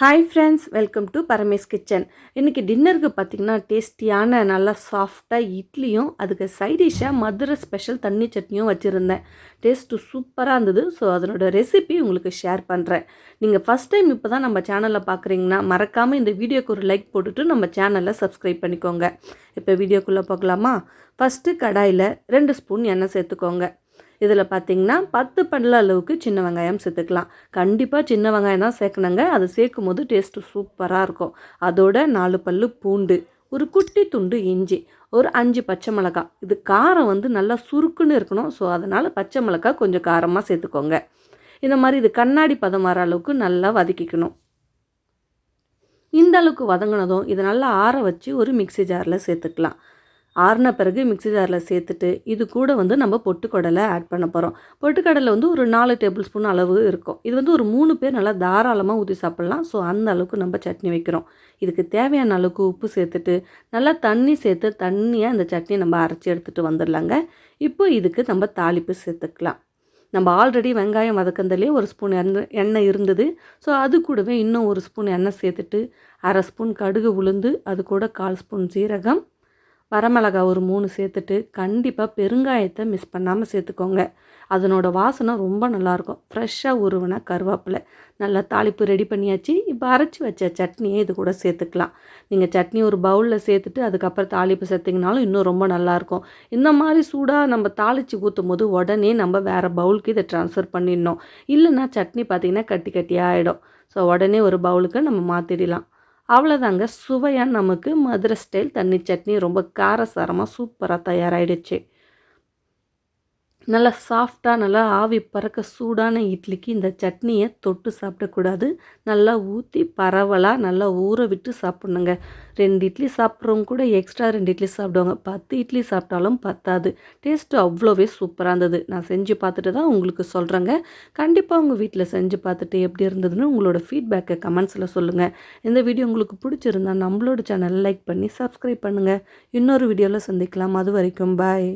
Hi friends welcome to Paramesh kitchen இன்றைக்கி டின்னருக்கு பார்த்திங்கன்னா டேஸ்டியான நல்லா சாஃப்டாக இட்லியும் அதுக்கு சைடிஷாக மதுரை ஸ்பெஷல் தண்ணி சட்னியும் வச்சுருந்தேன். டேஸ்ட்டு சூப்பராக இருந்தது. ஸோ அதனோட ரெசிபி உங்களுக்கு ஷேர் பண்ணுறேன் நீங்கள் ஃபஸ்ட் டைம் இப்போ தான் நம்ம சேனலில் பார்க்குறீங்கன்னா மறக்காமல் இந்த வீடியோக்கு ஒரு லைக் போட்டுட்டு நம்ம சேனலை சப்ஸ்கிரைப் பண்ணிக்கோங்க. இப்போ வீடியோக்குள்ளே போகலாமா? ஃபஸ்ட்டு கடாயில் ரெண்டு ஸ்பூன் எண்ணெய் சேர்த்துக்கோங்க. இதில் பார்த்தீங்கன்னா பத்து பல்ல அளவுக்கு சின்ன வெங்காயம் சேர்த்துக்கலாம். கண்டிப்பாக சின்ன வெங்காயம் தான் சேர்க்கணுங்க. அது சேர்க்கும் போது டேஸ்ட்டு சூப்பராக இருக்கும். அதோட நாலு பல்லு பூண்டு ஒரு குட்டி துண்டு இஞ்சி ஒரு அஞ்சு பச்சை மிளகாய். இது காரம் வந்து நல்லா சுருக்குன்னு இருக்கணும். ஸோ அதனால் பச்சை மிளகாய் கொஞ்சம் காரமாக சேர்த்துக்கோங்க. இந்த மாதிரி இது கண்ணாடி பதம் வர அளவுக்கு நல்லா வதக்கிக்கணும். இந்த அளவுக்கு வதங்கினதும் இதை நல்லா ஆற வச்சு ஒரு மிக்சி ஜாரில் சேர்த்துக்கலாம். ஆறின பிறகு மிக்சி ஜாரில் சேர்த்துட்டு இது கூட வந்து நம்ம பொட்டுக்கடலை ஆட் பண்ண போகிறோம் பொட்டுக்கடலை வந்து ஒரு நாலு டேபிள் ஸ்பூன் அளவு இருக்கும். இது வந்து ஒரு மூணு பேர் நல்லா தாராளமாக ஊற்றி சாப்பிட்லாம். ஸோ அந்த அளவுக்கு நம்ம சட்னி வைக்கிறோம். இதுக்கு தேவையான அளவுக்கு உப்பு சேர்த்துட்டு நல்லா தண்ணி சேர்த்து தண்ணியாக அந்த சட்னி நம்ம அரைச்சி எடுத்துகிட்டு வந்துடலாங்க. இப்போ இதுக்கு நம்ம தாளிப்பு சேர்த்துக்கலாம். நம்ம ஆல்ரெடி வெங்காயம் வதக்கந்ததுலேயே ஒரு ஸ்பூன் எண்ணெய் எண்ணெய் இருந்தது. ஸோ அது கூடவே இன்னும் ஒரு ஸ்பூன் எண்ணெய் சேர்த்துட்டு அரை ஸ்பூன் கடுகு உளுந்து அது கூட கால் ஸ்பூன் சீரகம் வரமிளகா ஒரு மூணு சேர்த்துட்டு கண்டிப்பாக பெருங்காயத்தை மிஸ் பண்ணாமல் சேர்த்துக்கோங்க. அதனோட வாசனை ரொம்ப நல்லாயிருக்கும். ஃப்ரெஷ்ஷாக உருவின கருவேப்பிலை. நல்லா தாளிப்பு ரெடி பண்ணியாச்சு. இப்போ அரைச்சி வச்ச சட்னியை இது கூட சேர்த்துக்கலாம். நீங்கள் சட்னி ஒரு பவுலில் சேர்த்துட்டு அதுக்கப்புறம் தாளிப்பு சேர்த்திங்கனாலும் இன்னும் ரொம்ப நல்லாயிருக்கும். இந்த மாதிரி சூடாக நம்ம தாளித்து ஊற்றும் போது உடனே நம்ம வேறு பவுலுக்கு இதை ட்ரான்ஸ்ஃபர் பண்ணிடணும். இல்லைன்னா சட்னி பார்த்திங்கன்னா கட்டி கட்டியாக ஆகிடும் ஸோ உடனே ஒரு பவுலுக்கு நம்ம மாற்றிடலாம் அவ்வளோதாங்க சுவையாக நமக்கு மதுரை ஸ்டைல் தண்ணி சட்னி ரொம்ப காரசாரமாக சூப்பராக தயாராகிடுச்சு நல்லா சாஃப்டாக நல்லா ஆவி பறக்க சூடான இட்லிக்கு இந்த சட்னியை தொட்டு சாப்பிடக்கூடாது. நல்லா ஊற்றி பரவலாக நல்லா ஊற விட்டு சாப்பிட்ணுங்க. ரெண்டு இட்லி சாப்பிட்றவங்க கூட எக்ஸ்ட்ரா ரெண்டு இட்லி சாப்பிடுவாங்க. பத்து இட்லி சாப்பிட்டாலும் பத்தாது. டேஸ்ட்டு அவ்வளோவே சூப்பராக இருந்தது. நான் செஞ்சு பார்த்துட்டு தான் உங்களுக்கு சொல்கிறேங்க கண்டிப்பாக உங்கள் வீட்டில் செஞ்சு பார்த்துட்டு எப்படி இருந்ததுன்னு உங்களோட ஃபீட்பேக்கை கமெண்ட்ஸில் சொல்லுங்கள் இந்த வீடியோ உங்களுக்கு பிடிச்சிருந்தா நம்மளோட சேனல் லைக் பண்ணி சப்ஸ்கிரைப் பண்ணுங்கள் இன்னொரு வீடியோவில் சந்திக்கலாம். அது வரைக்கும் பாய்